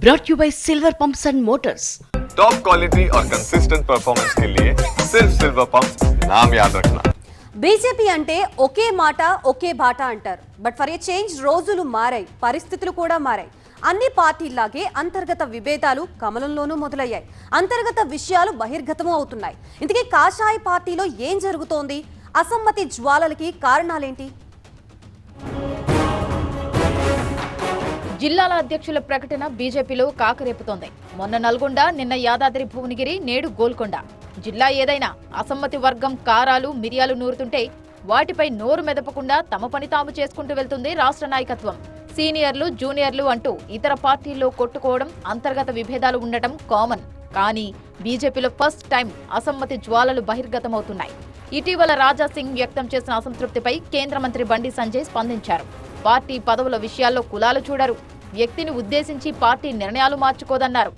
brought you by Silver Pumps and Motors. Top quality और consistent performance के लिए सिर्फ सिल्वर पंप नाम याद रखना బీజేపీ అంటే ఒకే మాట ఒకే బాట అంటారు బట్ ఫర్ ఏ చేంజ్ రోజులు మారాయి పరిస్థితులు కూడా మారాయి అన్ని పార్టీల్లాగే అంతర్గత విభేదాలు కమలంలోనూ మొదలయ్యాయి అంతర్గత విషయాలు బహిర్గతమూ అవుతున్నాయి ఇంతకీ కాషాయ పార్టీలో ఏం జరుగుతోంది అసమ్మతి జ్వాలలకి కారణాలేంటి జిల్లాల అధ్యక్షుల ప్రకటన బీజేపీలో కాకరేపుతోంది. మొన్న నల్గొండ నిన్న యాదాద్రి భువనగిరి నేడు గోల్కొండ. జిల్లా ఏదైనా అసమ్మతి వర్గం కారాలు మిరియాలు నూరుతుంటే వాటిపై నోరు మెదపకుండా తమ పని తాము చేసుకుంటూ వెళ్తుంది రాష్ట్ర నాయకత్వం. సీనియర్లు జూనియర్లు అంటూ ఇతర పార్టీల్లో కొట్టుకోవడం అంతర్గత విభేదాలు ఉండటం కామన్. కానీ బీజేపీలో ఫస్ట్ టైం అసమ్మతి జ్వాలలు బహిర్గతమవుతున్నాయి. ఇటీవల రాజా సింగ్ వ్యక్తం చేసిన అసంతృప్తిపై కేంద్ర మంత్రి బండి సంజయ్ స్పందించారు. పార్టీ పదవుల విషయాల్లో కులాలు చూడరు. వ్యక్తిని ఉద్దేశించి పార్టీ నిర్ణయాలు మార్చుకోదన్నారు.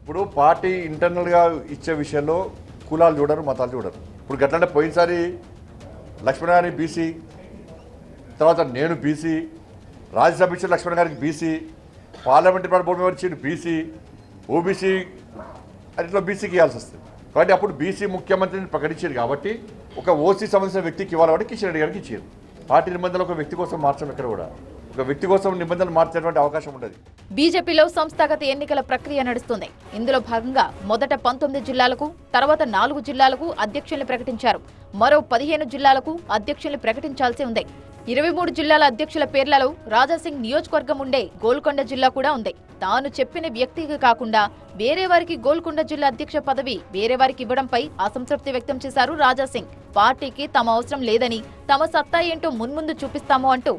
ఇప్పుడు పార్టీ ఇంటర్నల్గా ఇచ్చే విషయంలో కులాలు చూడరు మతాలు చూడరు. ఇప్పుడు గట్లంటే పోయినసారి లక్ష్మణ్ బీసీ తర్వాత నేను బీసీ రాజ్యసభ ఇచ్చిన లక్ష్మణ్ గారికి బీసీ పార్లమెంటరీ బోర్డు మెంబర్ ఇచ్చిన బీసీ ఓబీసీ అట్లా బీసీకి ఇవ్వాల్సి వస్తుంది. కాబట్టి అప్పుడు బీసీ ముఖ్యమంత్రిని ప్రకటించారు కాబట్టి ఒక ఓసీ సంబంధించిన వ్యక్తికి ఇవ్వాలి కాబట్టి కిషన్ రెడ్డి గారికి ఇచ్చారు. పార్టీ నిబంధనలు ఒక వ్యక్తి కోసం మార్చడం ఎక్కడ కూడా. ఒక వ్యక్తి కోసం నిబంధనలు మార్చేటువంటి అవకాశం ఉండదు. బీజేపీలో సంస్థాగత ఎన్నికల ప్రక్రియ నడుస్తుంది. ఇందులో భాగంగా మొదట పంతొమ్మిది జిల్లాలకు తర్వాత నాలుగు జిల్లాలకు అధ్యక్షుల్ని ప్రకటించారు. మరో పదిహేను జిల్లాలకు అధ్యక్షుల్ని ప్రకటించాల్సి ఉంది. ఇరవై మూడు జిల్లాల అధ్యక్షుల పేర్లలో రాజాసింగ్ నియోజకవర్గం ఉండే గోల్కొండ జిల్లా కూడా ఉంది. తాను చెప్పిన వ్యక్తికి కాకుండా వేరే వారికి గోల్కొండ జిల్లా అధ్యక్ష పదవి వేరే వారికి ఇవ్వడంపై అసంతృప్తి వ్యక్తం చేశారు రాజాసింగ్. పార్టీకి తమ అవసరం లేదని తమ సత్తా ఏంటో మున్ముందు చూపిస్తాము అంటూ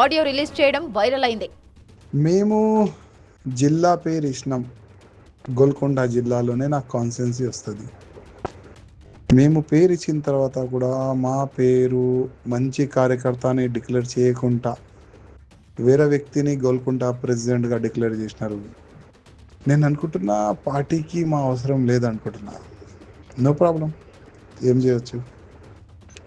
ఆడియో రిలీజ్ చేయడం వైరల్ అయింది. మేము జిల్లా పేరు ఇచ్చినాం. గోల్కొండ జిల్లాలోనే నాకు కాన్సెన్సీ వస్తుంది. మేము పేరు ఇచ్చిన తర్వాత కూడా మా పేరు మంచి కార్యకర్త అని డిక్లేర్ చేయకుండా వేరే వ్యక్తిని గోల్కొండ ప్రెసిడెంట్గా డిక్లేర్ చేసినారు. నేను అనుకుంటున్నా పార్టీకి మా అవసరం లేదనుకుంటున్నా. No problem. ఏం చేయొచ్చు?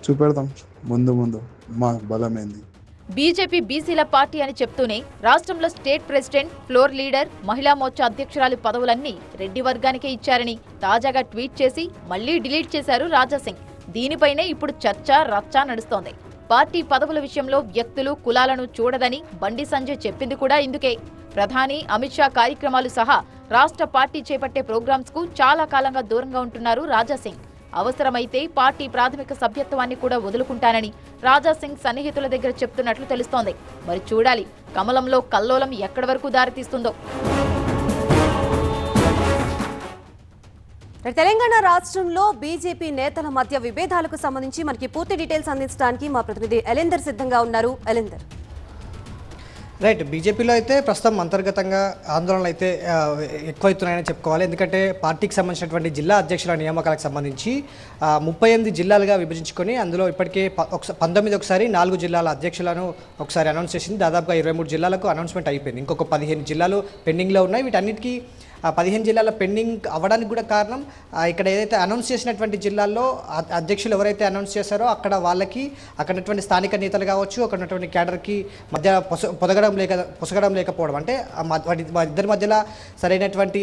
చూపెడదాం. ముందు ముందు మా బలమైంది. బీజేపీ బీసీల పార్టీ అని చెప్తూనే రాష్ట్రంలో స్టేట్ ప్రెసిడెంట్ ఫ్లోర్ లీడర్ మహిళా మోర్చా అధ్యక్షురాలి పదవులన్నీ రెడ్డి వర్గానికే ఇచ్చారని తాజాగా ట్వీట్ చేసి మళ్ళీ డిలీట్ చేశారు రాజాసింగ్. దీనిపైనే ఇప్పుడు చర్చ రచ్చ నడుస్తోంది. పార్టీ పదవుల విషయంలో వ్యక్తులు కులాలను చూడదని బండి సంజయ్ చెప్పింది కూడా ఇందుకే. ప్రధాని అమిత్ షా కార్యక్రమాలు సహా రాష్ట్ర పార్టీ చేపట్టే ప్రోగ్రామ్స్కు చాలా కాలంగా దూరంగా ఉంటున్నారు రాజాసింగ్. అవసరమైతే పార్టీ ప్రాథమిక సభ్యత్వాన్ని కూడా వదులుకుంటానని రాజాసింగ్ సన్నిహితుల దగ్గర చెప్తున్నట్లు తెలుస్తోంది. మరి చూడాలి కమలంలో కల్లోలం ఎక్కడి వరకు దారితీస్తుందో. తెలంగాణ రాష్ట్రంలో బీజేపీ నేతల మధ్య విభేదాలకు సంబంధించి మనకి పూర్తి డీటెయిల్స్ అందించడానికి మా ప్రతినిధి ఎలెందర్ సిద్ధంగా ఉన్నారు. ఎలెందర్. రైట్ బీజేపీలో అయితే ప్రస్తుతం అంతర్గతంగా ఆందోళనలు అయితే ఎక్కువైతున్నాయని చెప్పుకోవాలి. ఎందుకంటే పార్టీకి సంబంధించినటువంటి జిల్లా అధ్యక్షుల నియామకాలకు సంబంధించి ముప్పై ఎనిమిది జిల్లాలుగా విభజించుకొని అందులో ఇప్పటికే పంతొమ్మిది ఒకసారి నాలుగు జిల్లాల అధ్యక్షులను ఒకసారి అనౌన్స్ చేసింది. దాదాపుగా ఇరవై మూడు జిల్లాలకు అనౌన్స్మెంట్ అయిపోయింది. ఇంకొక పదిహేను జిల్లాలు పెండింగ్లో ఉన్నాయి. వీటన్నిటికీ పదిహేను జిల్లాల పెండింగ్ అవ్వడానికి కూడా కారణం ఇక్కడ ఏదైతే అనౌన్స్ చేసినటువంటి జిల్లాల్లో అధ్యక్షులు ఎవరైతే అనౌన్స్ చేశారో అక్కడ వాళ్ళకి అక్కడ స్థానిక నేతలు కావచ్చు అక్కడ ఉన్నటువంటి క్యాడర్కి మధ్య పొస పొదగడం లేక పొసగడం లేకపోవడం. అంటే ఇద్దరి మధ్యలో సరైనటువంటి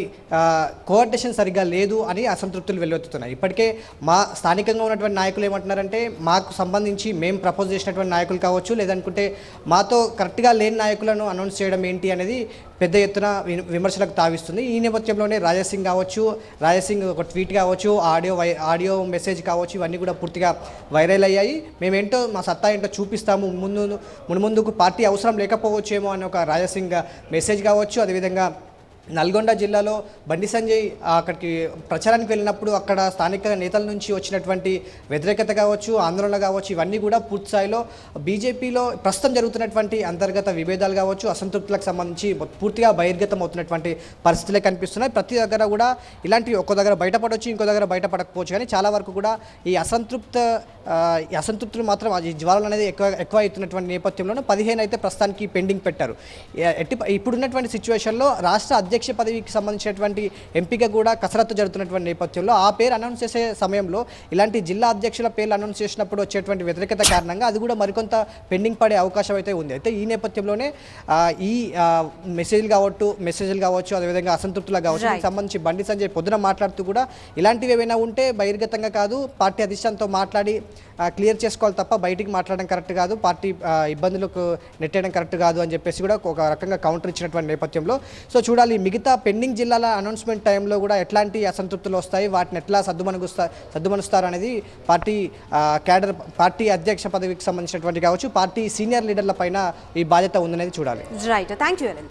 కోఆర్డినేషన్ సరిగ్గా లేదు అని అసంతృప్తులు వెల్లువెత్తుతున్నాయి. ఇప్పటికే మా స్థానికంగా ఉన్నటువంటి నాయకులు ఏమంటున్నారంటే మాకు సంబంధించి మేము ప్రపోజ్ చేసినటువంటి నాయకులు కావచ్చు లేదనుకుంటే మాతో కరెక్ట్గా లేని నాయకులను అనౌన్స్ చేయడం ఏంటి అనేది పెద్ద ఎత్తున వి- విమర్శలకు తావిస్తుంది. ఈ నేపథ్యంలోనే రాజాసింగ్ కావచ్చు రాజాసింగ్ ఒక ట్వీట్ కావచ్చు ఆడియో వై ఆడియో మెసేజ్ కావచ్చు ఇవన్నీ కూడా పూర్తిగా వైరల్ అయ్యాయి. మేమేంటో మా సత్తా ఏంటో చూపిస్తాము. ముందు మునుముందుకు పార్టీ అవసరం లేకపోవచ్చేమో అనే ఒక రాజాసింగ్ మెసేజ్ కావచ్చు. అదేవిధంగా నల్గొండ జిల్లాలో బండి సంజయ్ అక్కడికి ప్రచారానికి వెళ్ళినప్పుడు అక్కడ స్థానిక నేతల నుంచి వచ్చినటువంటి వ్యతిరేకత కావచ్చు ఆందోళన కావచ్చు ఇవన్నీ కూడా పూర్తిస్థాయిలో బీజేపీలో ప్రస్తుతం జరుగుతున్నటువంటి అంతర్గత విభేదాలు కావచ్చు అసంతృప్తులకు సంబంధించి పూర్తిగా బహిర్గతం అవుతున్నటువంటి పరిస్థితులే కనిపిస్తున్నాయి. ప్రతి దగ్గర కూడా ఇలాంటివి ఒక్కో దగ్గర బయటపడవచ్చు ఇంకో దగ్గర బయటపడకపోవచ్చు. కానీ చాలా వరకు కూడా ఈ అసంతృప్త ఈ అసంతృప్తులు మాత్రం ఈ జ్వాలలు అనేది ఎక్కువ ఎక్కువ అవుతున్నటువంటి నేపథ్యంలోనూ పదిహేను అయితే ప్రస్తుతానికి పెండింగ్ పెట్టారు. ఎట్టి ఇప్పుడున్నటువంటి సిచ్యువేషన్లో రాష్ట్ర అధ్యక్ష అధ్యక్ష పదవికి సంబంధించినటువంటి ఎంపిక కూడా కసరత్తు జరుగుతున్నటువంటి నేపథ్యంలో ఆ పేరు అనౌన్స్ చేసే సమయంలో ఇలాంటి జిల్లా అధ్యక్షుల పేర్లు అనౌన్స్ చేసినప్పుడు వచ్చేటువంటి వ్యతిరేకత కారణంగా అది కూడా మరికొంత పెండింగ్ పడే అవకాశం అయితే ఉంది. అయితే ఈ నేపథ్యంలోనే ఈ మెసేజ్లు కావచ్చు మెసేజ్లు కావచ్చు అదేవిధంగా అసంతృప్తులు కావచ్చు దీనికి సంబంధించి బండి సంజయ్ పొద్దున మాట్లాడుతూ కూడా ఇలాంటివి ఏమైనా ఉంటే బహిర్గతంగా కాదు పార్టీ అధిష్టానంతో మాట్లాడి క్లియర్ చేసుకోవాలి తప్ప బయటికి మాట్లాడడం కరెక్ట్ కాదు పార్టీ ఇబ్బందులకు నెట్టేయడం కరెక్ట్ కాదు అని చెప్పేసి కూడా ఒక రకంగా కౌంటర్ ఇచ్చినటువంటి నేపథ్యంలో. సో చూడాలి మిగతా పెండింగ్ జిల్లాల అనౌన్స్మెంట్ టైంలో కూడా ఎట్లాంటి అసంతృప్తులు వస్తాయి? వాటిని ఎట్లా సర్దుమనుగుస్తా సర్దుమనుస్తారు అనేది పార్టీ క్యాడర్ పార్టీ అధ్యక్ష పదవికి సంబంధించినటువంటి కావచ్చు పార్టీ సీనియర్ లీడర్ల పైన ఈ బాధ్యత ఉందనేది చూడాలి. Right thank you